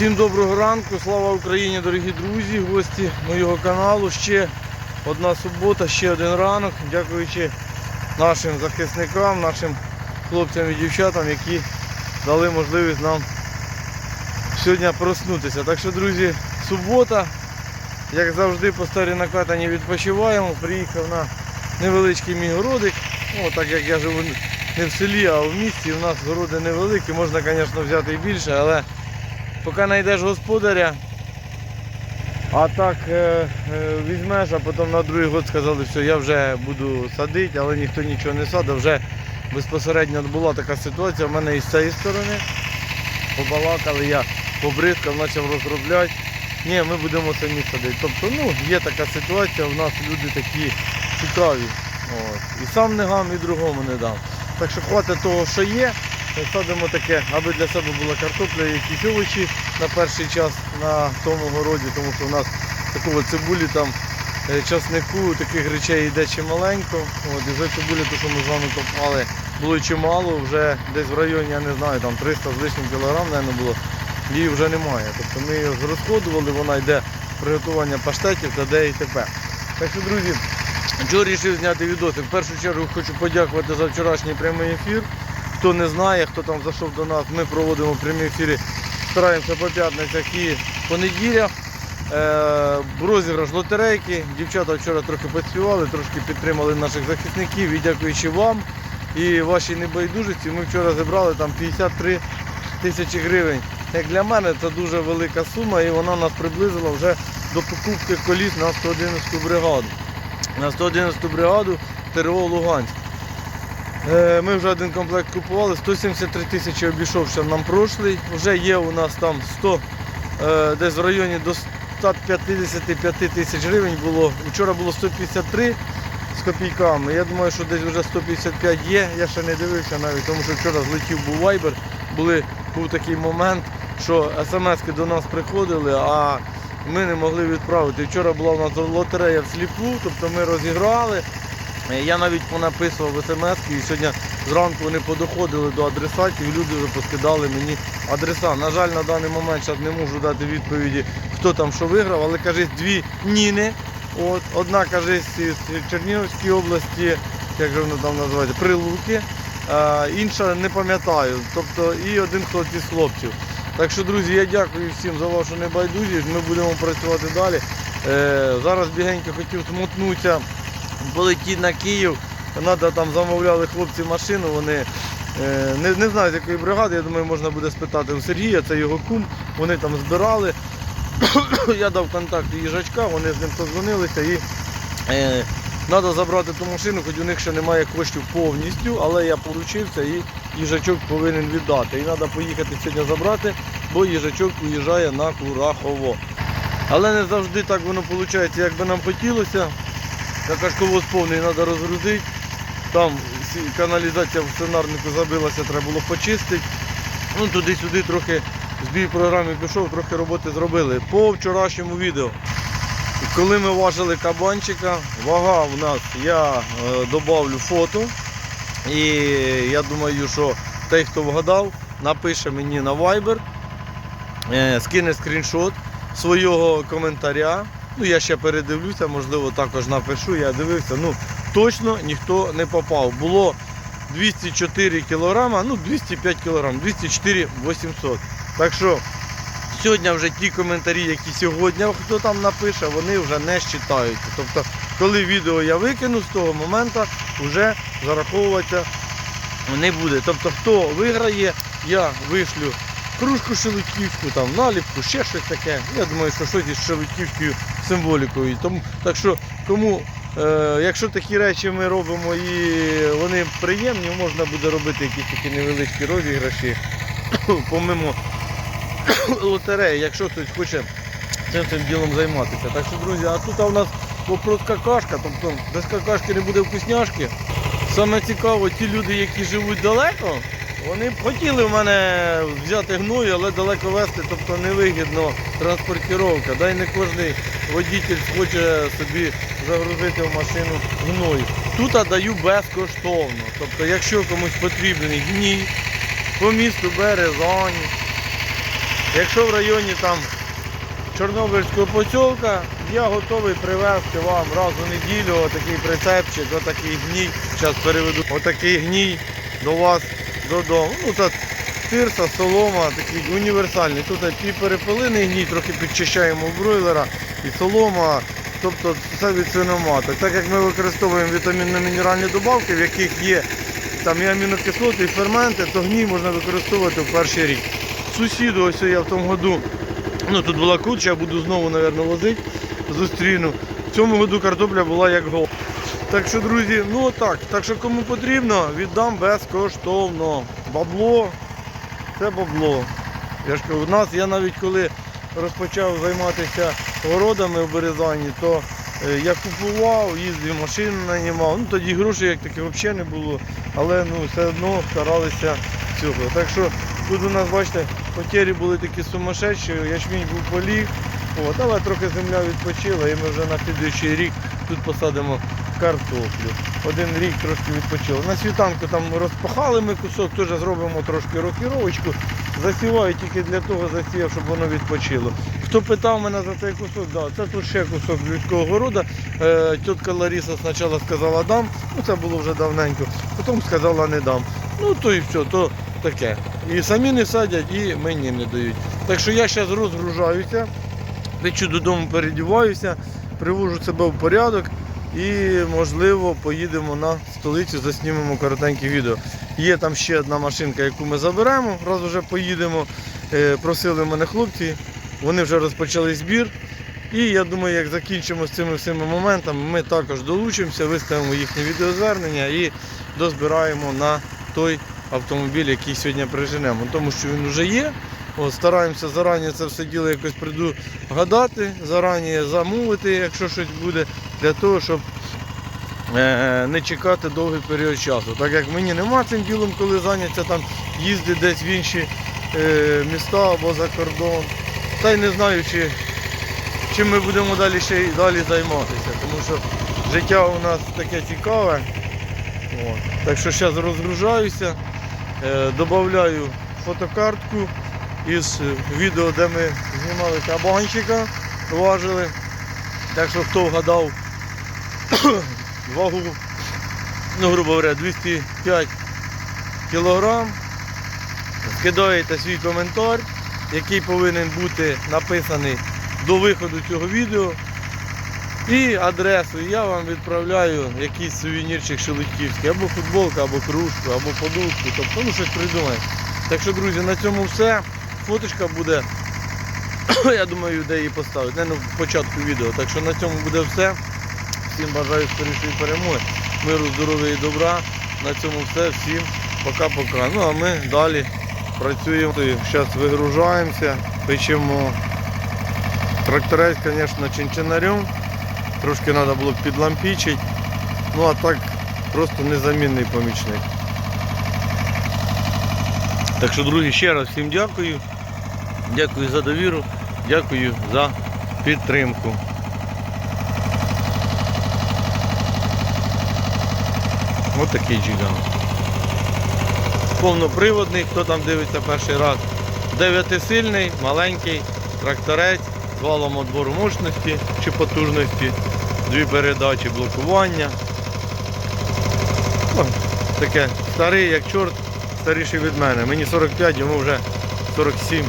Всім доброго ранку, слава Україні, дорогі друзі, гості моєго каналу. Ще одна субота, ще один ранок. Дякуючи нашим захисникам, нашим хлопцям і дівчатам, які дали можливість нам сьогодні проснутися. Так що, друзі, субота, як завжди, по старій накатані відпочиваємо. Приїхав на невеличкий мій городик. Ну, так як я живу не в селі, а в місті, у нас городи невеликі, можна, звісно, взяти і більше, але поки знайдеш господаря, а так е, е, візьмеш, а потім на другий год сказали, що я вже буду садити, але ніхто нічого не садив. Вже безпосередньо була така ситуація в мене і з цієї сторони. Побалакали, я побризкав, почав розробляти. Ні, ми будемо самі садити. Тобто, ну, є така ситуація, у нас люди такі цікаві. От. І сам не гам, і другому не дам. Так що хватить того, що є. Садимо таке, аби для себе була картопля, якісь овочі на перший час на тому городі, тому що у нас такого цибулі там е, часнику, таких речей йде чималенько. От, і вже цибулі, то, що ми з вами копали, було чимало, вже десь в районі, я не знаю, там 300 з лишнім кілограм, мабуть, було, її вже немає. Тобто ми її розходували, вона йде в приготування паштетів та де і тепер. Так що, друзі, Джо вирішив зняти відоси. В першу чергу хочу подякувати за вчорашній прямий ефір. Хто не знає, хто там зайшов до нас, ми проводимо прямі ефіри, стараємося по п'ятницях і понеділях. Е, розіграш лотерейки. Дівчата вчора трохи працювали, трошки підтримали наших захисників і дякуючи вам і вашій небайдужості, ми вчора зібрали там 53 тисячі гривень. Як для мене це дуже велика сума і вона нас приблизила вже до покупки коліс на 111 бригаду. На 111 бригаду ТРО Луганськ. Е, Ми вже один комплект купували, 173 тисячі обійшовся нам прошлий. Вже є у нас там 100, е, десь в районі до 155 тисяч гривень було. Вчора було 153 з копійками. Я думаю, що десь вже 155 є. Я ще не дивився навіть, тому що вчора злетів був вайбер. Були, був такий момент, що смски до нас приходили, а ми не могли відправити. Вчора була у нас лотерея в сліпу, тобто ми розіграли. Я навіть понаписував смс і сьогодні зранку вони подоходили до адресатів, люди вже поскидали мені адреса. На жаль, на даний момент зараз не можу дати відповіді, хто там що виграв, але каже, дві Ніни. От, одна каже з Чернігівської області, як же воно там називається, Прилуки, а, інша не пам'ятаю. Тобто і один хтось із хлопців. Так що, друзі, я дякую всім за вашу небайдужість. Ми будемо працювати далі. Е, зараз бігенько хотів змотнутися полетіти на Київ. Надо там замовляли хлопці машину, вони е, не, не знаю з якої бригади, я думаю, можна буде спитати у Сергія, це його кум, вони там збирали. я дав контакт їжачка, вони з ним позвонилися і е, треба забрати ту машину, хоч у них ще немає коштів повністю, але я поручився і їжачок повинен віддати. І треба поїхати сьогодні забрати, бо їжачок уїжджає на Курахово. Але не завжди так воно виходить, як би нам хотілося. Какашковоз повний треба розгрузити. Там каналізація в сценарнику забилася, треба було почистити. Ну, туди-сюди трохи збій програми пішов, трохи роботи зробили. По вчорашньому відео. Коли ми важили кабанчика, вага в нас, я е, додавлю фото. І я думаю, що той, хто вгадав, напише мені на Viber, е, скине скріншот свого коментаря. Ну, я ще передивлюся, можливо, також напишу. Я дивився. Ну, точно ніхто не попав. Було 204 кілограма, ну 205 кілограм, 204 800. Так що сьогодні вже ті коментарі, які сьогодні хто там напише, вони вже не считаються. Тобто, коли відео я викину з того моменту, вже зараховуватися не буде. Тобто, хто виграє, я вишлю кружку шелудьківську, там наліпку, ще щось таке. Я думаю, що щось із шелудьківською символікою. Тому, так що, кому, е, якщо такі речі ми робимо і вони приємні, можна буде робити якісь такі невеличкі розіграші, помимо лотереї, якщо хтось хоче цим цим ділом займатися. Так що, друзі, а тут у нас вопрос какашка, тобто без какашки не буде вкусняшки. Саме цікаво, ті люди, які живуть далеко, вони б хотіли в мене взяти гною, але далеко везти, тобто невигідно транспортировка. Дай не кожен водитель хоче собі загрузити в машину гною. Тут я даю безкоштовно. Тобто, якщо комусь потрібний гній по місту Березані, Якщо в районі там Чорнобильського посілка, я готовий привезти вам раз у неділю отакий прицепчик, отакий гній. Зараз переведу отакий гній до вас додому. Ну так тирса, солома, такий універсальний. Тут і перепелиний гній, трохи підчищаємо бройлера, і солома, тобто все від свиноматок. Так як ми використовуємо вітамінно-мінеральні добавки, в яких є там і амінокислоти, і ферменти, то гній можна використовувати в перший рік. Сусіду, ось я в тому году, ну тут була куча, я буду знову, мабуть, возити, зустріну. В цьому году картопля була як гол. Так що, друзі, ну так. Так що кому потрібно, віддам безкоштовно. Бабло, це бабло. Я ж кажу, у нас, я навіть коли розпочав займатися городами в Березані, то е, я купував, їздив, машину нанімав. Ну тоді грошей як таких взагалі не було. Але ну, все одно старалися цього. Так що тут у нас, бачите, потері були такі сумасшедші, ячмінь був поліг. От, але трохи земля відпочила і ми вже на слідуючий рік тут посадимо картоплю. Один рік трошки відпочили. На світанку там розпахали ми кусок, теж зробимо трошки рокіровочку. Засіваю тільки для того засіяв, щоб воно відпочило. Хто питав мене за цей кусок, да, це тут ще кусок людського города. Е, тітка Лариса спочатку сказала дам, ну це було вже давненько, потім сказала не дам. Ну то і все, то таке. І самі не садять, і мені не дають. Так що я зараз розгружаюся, лечу додому, передіваюся, привожу себе в порядок і, можливо, поїдемо на столицю, заснімемо коротеньке відео. Є там ще одна машинка, яку ми заберемо, раз вже поїдемо. Е, Просили мене хлопці, вони вже розпочали збір. І я думаю, як закінчимо з цими всіма моментами, ми також долучимося, виставимо їхнє відеозвернення і дозбираємо на той автомобіль, який сьогодні приженемо. Тому що він вже є. От, стараємося зарані це все діло якось предугадати, зарані замовити, якщо щось буде, для того, щоб е, не чекати довгий період часу. Так як мені нема цим ділом, коли зайняться там їздити десь в інші е, міста або за кордон. Та й не знаю, чи, чим ми будемо далі ще далі займатися, тому що життя у нас таке цікаве. От. Так що зараз розгружаюся, е, додаю фотокартку із відео, де ми знімали кабанчика, важили. Так що хто вгадав вагу, ну, грубо говоря, 205 кілограм, скидаєте свій коментар, який повинен бути написаний до виходу цього відео. І адресу, я вам відправляю якийсь сувенірчик шелудьківський, або футболку, або кружку, або подушку, тобто ну щось придумаємо. Так що, друзі, на цьому все. Фоточка буде, я думаю, де її поставити, не на початку відео. Так що на цьому буде все. Всім бажаю скорішої перемоги, миру, здоров'я і добра. На цьому все. Всім пока-пока. Ну а ми далі працюємо. Зараз вигружаємося, печемо тракторець, звісно, чинчинарем. Трошки треба було підлампічити. Ну а так просто незамінний помічник. Так що, друзі, ще раз всім дякую. Дякую за довіру, дякую за підтримку. Ось такий джиган. Повноприводний, хто там дивиться перший раз. Дев'ятисильний, маленький тракторець з валом отбору мощності чи потужності, дві передачі блокування. О, таке старий як чорт, старіший від мене. Мені 45, йому вже 47.